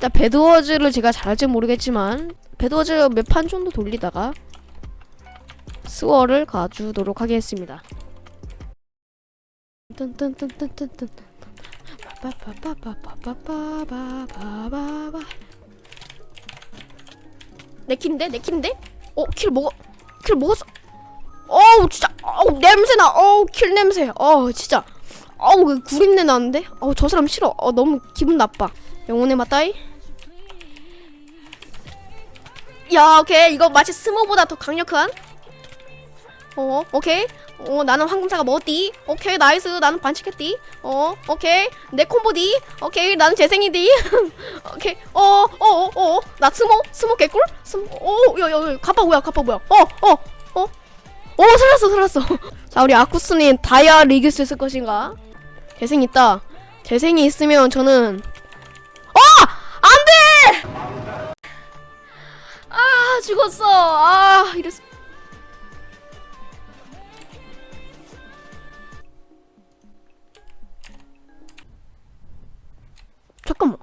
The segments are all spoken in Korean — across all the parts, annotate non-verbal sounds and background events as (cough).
자 배드워즈를 제가 잘할지 모르겠지만 배드워즈 몇 판 정도 돌리다가 스워를 가주도록 하겠습니다. 뜬뜬뜬뜬뜬뜬 빠빠빠빠빠빠빠빠빠빠 내 킬인데 내 킬인데 어킬 먹어? 킬 먹었어? 어우 진짜. 어우 냄새나. 어우 킬 냄새. 어 진짜. 어우 그 구린내 나는데? 어우 저 사람 싫어. 어 너무 기분 나빠. 영혼의 맞다이 야 오케이. 이거 마치 스모보다 더 강력한? 어 오케이. 어 나는 황금사가 먹었디. 오케이 나이스. 나는 반칙했디. 어 오케이. 내 콤보디. 오케이 나는 재생이디. (laughs) 오케이. 어 어어어나 스모 스모 개꿀? 스모 어야야 가빠 뭐야 가빠 뭐야? 어 어어어 살았어 살았어. (laughs) 자 우리 아쿠스님 다이아 리기스 쓸 것인가? 재생 있다. 재생이 있으면 저는 죽었어. 아 이랬어. 잠깐만.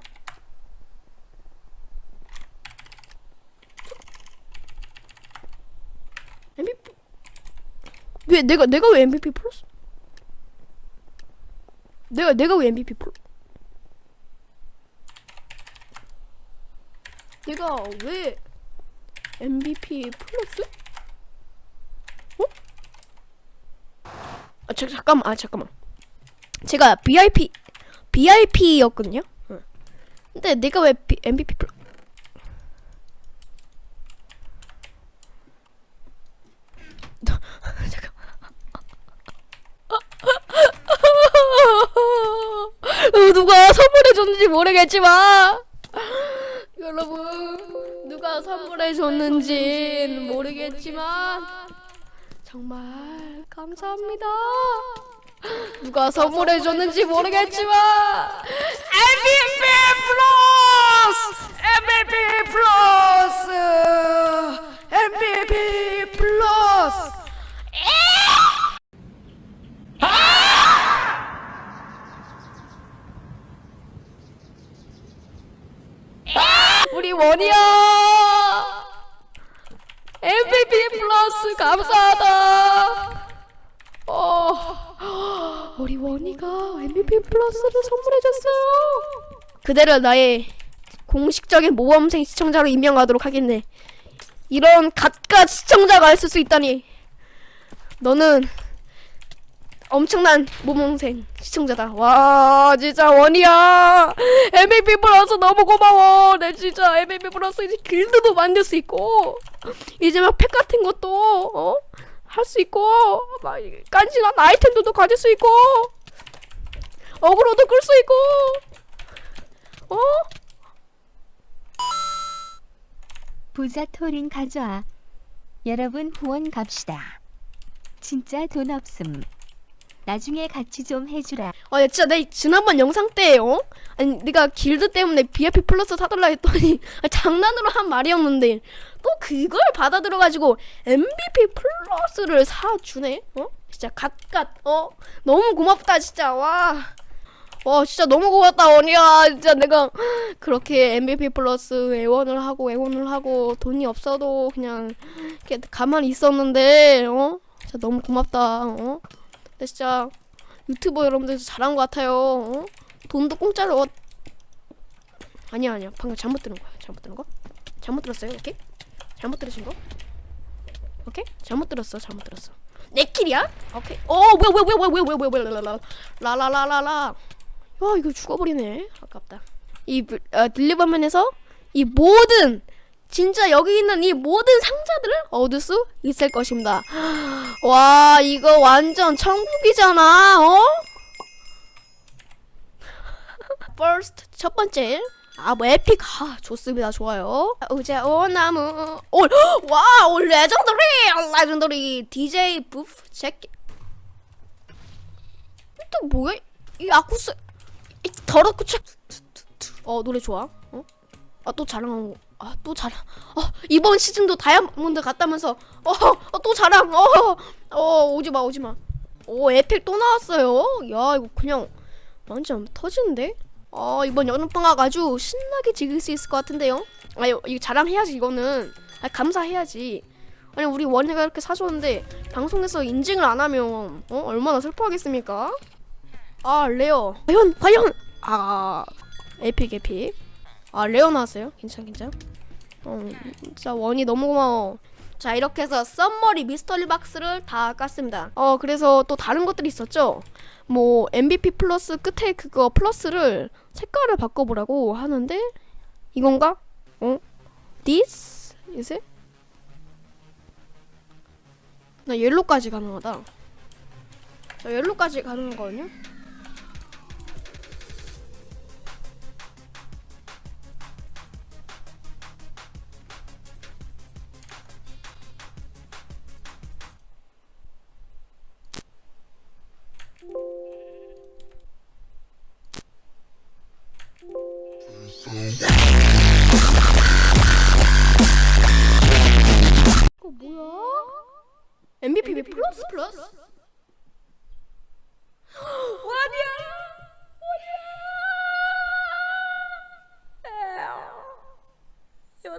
MVP 왜 내가 내가 왜 MVP 플러스 내가 내가 왜 MVP 플러 내가 왜 MVP 플러스? 어? 아 자, 잠깐만 아 잠깐만 제가 VIP VIP였거든요. 근데 내가 왜 B, MVP 플러 잠깐. 어, (laughs) 누가 선물해 줬는지 모르겠지만 (laughs) 여러분 누가 선물해 줬는지 모르겠지만 정말 감사합니다. 누가 선물해 줬는지 모르겠지만 MVP 플러스 우리 원이가 MVP 플러스를 선물해줬어요. 그대로 나의 공식적인 모범생 시청자로 임명하도록 하겠네. 이런 갓갓 시청자가 있을 수 있다니. 너는 엄청난 모범생 시청자다. 와 진짜 원이야. MVP 플러스 너무 고마워. 내 진짜 MVP 플러스 이제 길드도 만들 수 있고. 이제 막 팩 같은 것도 어? 할 수 있고 막 깐진한 아이템들도 가질 수 있고 어그로도 끌 수 있고 어? 부자 토린 가져와. 여러분 후원 갑시다. 진짜 돈 없음. 나중에 같이 좀 해주라. 아, 야, 진짜 내 지난번 영상 때, 어? 아니, 내가 길드 때문에 VIP 플러스 사달라 했더니, (laughs) 아, 장난으로 한 말이었는데, 또 그걸 받아들여가지고, MVP 플러스를 사주네? 어? 진짜 갓갓, 어? 너무 고맙다, 진짜, 와. 와, 진짜 너무 고맙다, 언니야. 진짜 내가 그렇게 MVP 플러스 애원을 하고, 애원을 하고, 돈이 없어도 그냥, 이렇게 가만히 있었는데, 어? 진짜 너무 고맙다, 어? 근데 진짜, 유튜버 여러분들 잘한 것 같아요. 어? 돈도 공짜로 얻... 아니야 아니야 방금 잘못 들은 거야. 잘못 들은 거? 잘못 들었어요. 오케이? 잘못 들으신 거? 오케이? 잘못 들었어. 잘못 들었어. 내 킬이야? 오케이. 어 뭐야 뭐야 뭐야 뭐야 뭐야 뭐야 뭐야 라라라라라. 야 이거 죽어버리네. 아깝다. 이 브- 어, 딜리버맨에서 이 모든 진짜 여기 있는 이 모든 상자들을 얻을 수 있을 것입니다. (gasps) 와 이거 완전 천국이잖아 어? (laughs) first 첫 번째 아 뭐 에픽. 아 좋습니다. 좋아요. 의제 오나무. 올와올 (gasps) 레전더리! 레전더리. DJ 부프 제키 또 뭐야? 이 아쿠스. 이 더럽고 착 어 노래 좋아? 어? 아 또 자랑하고 아 또 자랑 어 이번 시즌도 다이아몬드 갔다면서. 어또 자랑 어 어 오지 마 오지 마. 오 에픽 또 나왔어요. 야 이거 그냥 완전 터지는데? 어 이번 여름방학 아주 신나게 즐길 수 있을 것 같은데요. 아 이거 자랑해야지 이거는. 아 감사해야지. 아니 우리 원희가 이렇게 사줬는데 방송에서 인증을 안 하면 어 얼마나 슬퍼하겠습니까? 아 레어. 과연 과연. 아 에픽 에픽 아 레어 나왔어요? 괜찮 괜찮 어 진짜 원이 너무 고마워. 자 이렇게 해서 썸머리 미스터리 박스를 다 깠습니다. 어 그래서 또 다른 것들이 있었죠? 뭐 MVP 플러스 끝에 그거 플러스를 색깔을 바꿔보라고 하는데 이건가? 어? This? Is it? 나 옐로까지 가능하다. 자 옐로까지 가능하거든요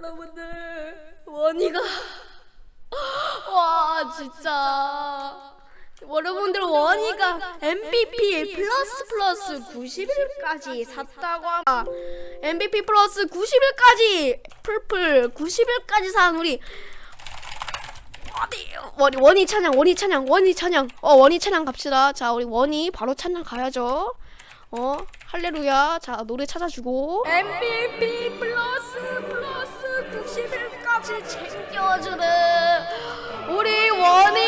여러분들. 원이가. 와 진짜. 여러분들 원이가 MVP 플러스 플러스 90일까지 샀다고 하마 MVP 플러스 90일까지 풀풀 90일까지 산 우리 어디 원이 원이 찬양 원이 찬양 원이 찬양. 어 원이 찬양 갑시다. 자 우리 원이 바로 찬양 가야죠. 어 할레루야. 자 노래 찾아주고. MVP 플러스 플러스 90일까지 챙겨주는 우리 원이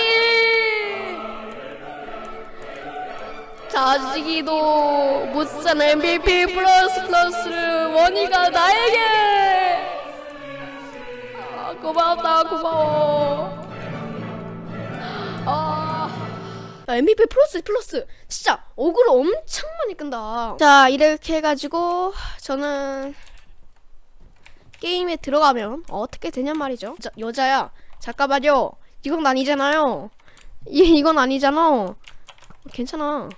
자식이도 못산 MVP 플러스 플러스를 원이가 나에게. 아, 고맙다 고마워. 아. MVP 플러스 플러스. 진짜 어그로 엄청 많이 끈다. 자 이렇게 해가지고 저는 게임에 들어가면 어떻게 되냔 말이죠 자, 여자야 잠깐만요 이건 아니잖아요 이, 이건 아니잖아 어, 괜찮아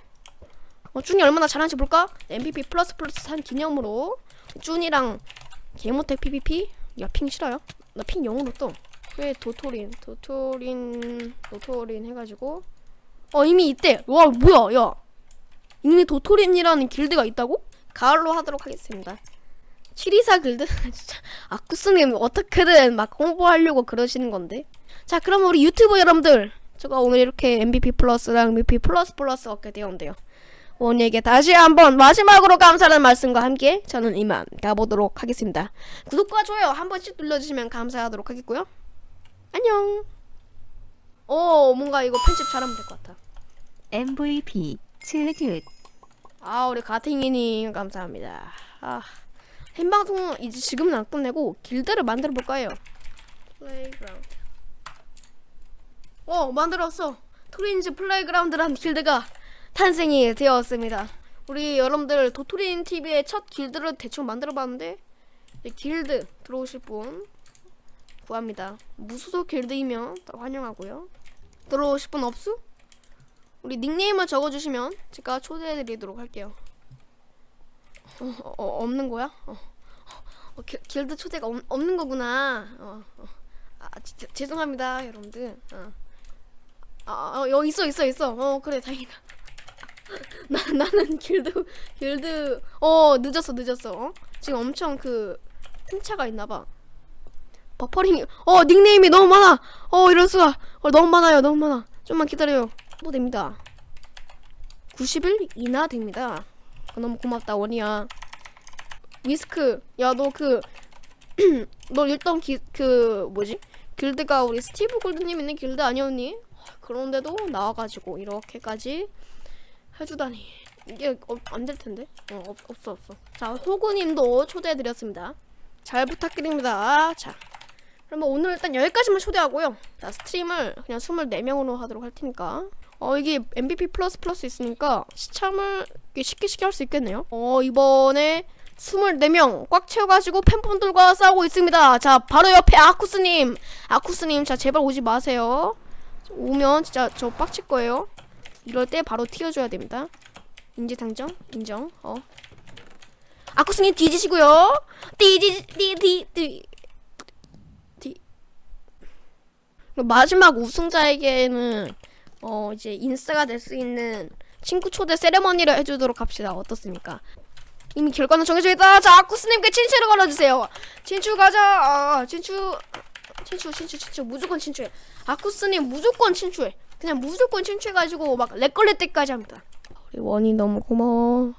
어, 준이 얼마나 잘하는지 볼까? MVP 플러스 플러스 산 기념으로 준이랑 개모텍 PVP 야핑 싫어요? 나 핑 0으로 떠. 왜 도토린 도토린 도토린 해가지고 어 이미 있대. 와 뭐야 야 이미 도토린이라는 길드가 있다고? 가을로 하도록 하겠습니다. 724 길드? (laughs) 진짜 아쿠스님 어떻게든 막 홍보하려고 그러시는 건데 자 그럼 우리 유튜버 여러분들 제가 오늘 이렇게 MVP 플러스랑 MVP 플러스 플러스 얻게 되었는데요 원에게 다시 한번 마지막으로 감사하는 말씀과 함께 저는 이만 가보도록 하겠습니다. 구독과 좋아요 한 번씩 눌러주시면 감사하도록 하겠고요. 안녕. 오 뭔가 이거 편집 잘하면 될 것 같아. MVP 츠드 아 우리 가팅이님 감사합니다. 아 햄방송 이제 지금은 안 끝내고 길드를 만들어 볼까요? 플레이그라운드. 어 만들었어. 트윈즈 플레이그라운드라는 길드가 탄생이 되었습니다. 우리 여러분들 도토린 TV의 첫 길드를 대충 만들어 봤는데 이 길드 들어오실 분 구합니다. 무소속 길드이면 다 환영하고요. 들어오실 분 없수? 우리 닉네임을 적어주시면 제가 초대해드리도록 할게요. 어, 어, 어, 없는 거야? 어, 어, 길, 길드 초대가 없, 없는 거구나. 어, 어. 아, 지, 죄송합니다, 여러분들. 어. 아, 어, 여기 있어, 있어, 있어. 어, 그래, 다행이다. (laughs) 나 나는 길드 길드 어 늦었어, 늦었어. 어? 지금 엄청 그 틈차가 있나봐. 버퍼링이 어 닉네임이 너무 많아. 어 이럴 수가. 어, 너무 많아요, 너무 많아. 좀만 기다려요. 뭐 됩니다. 90일 이나 됩니다. 어, 너무 고맙다 원이야. 위스크, 야 너 그 (clears throat) 너 일단 기, 그 뭐지? 길드가 우리 스티브 골드님 있는 길드 아니었니? 그런데도 나와가지고 이렇게까지 해주다니 이게 어, 안될 텐데? 어 없, 없어 없어. 자 호구님도 초대해드렸습니다. 잘 부탁드립니다. 자 그러면 오늘 일단 여기까지만 초대하고요. 자 스트림을 그냥 24명으로 하도록 할 테니까. 어 이게 MVP 플러스 플러스 있으니까 시참을 쉽게 쉽게 할 수 있겠네요. 어 이번에 24명 꽉 채워가지고 팬분들과 싸우고 있습니다. 자 바로 옆에 아쿠스님 아쿠스님 자 제발 오지 마세요. 오면 진짜 저 빡칠 거예요. 이럴 때 바로 튀어줘야 됩니다. 인지상정 인정. 어 아쿠스님 뒤지시고요. 뒤지 뒤뒤뒤 뒤. 마지막 우승자에게는 어 이제 인싸가 될 수 있는 친구 초대 세레머니를 해주도록 합시다. 어떻습니까? 이미 결과는 정해져 있다. 자, 아쿠스님께 친추를 걸어주세요. 친추 가자. 아, 친추, 친추, 친추, 친추. 무조건 친추해. 아쿠스님 무조건 친추해. 그냥 무조건 친추해가지고 막 렉 걸릴 때까지 합니다. 우리 원이 너무 고마워.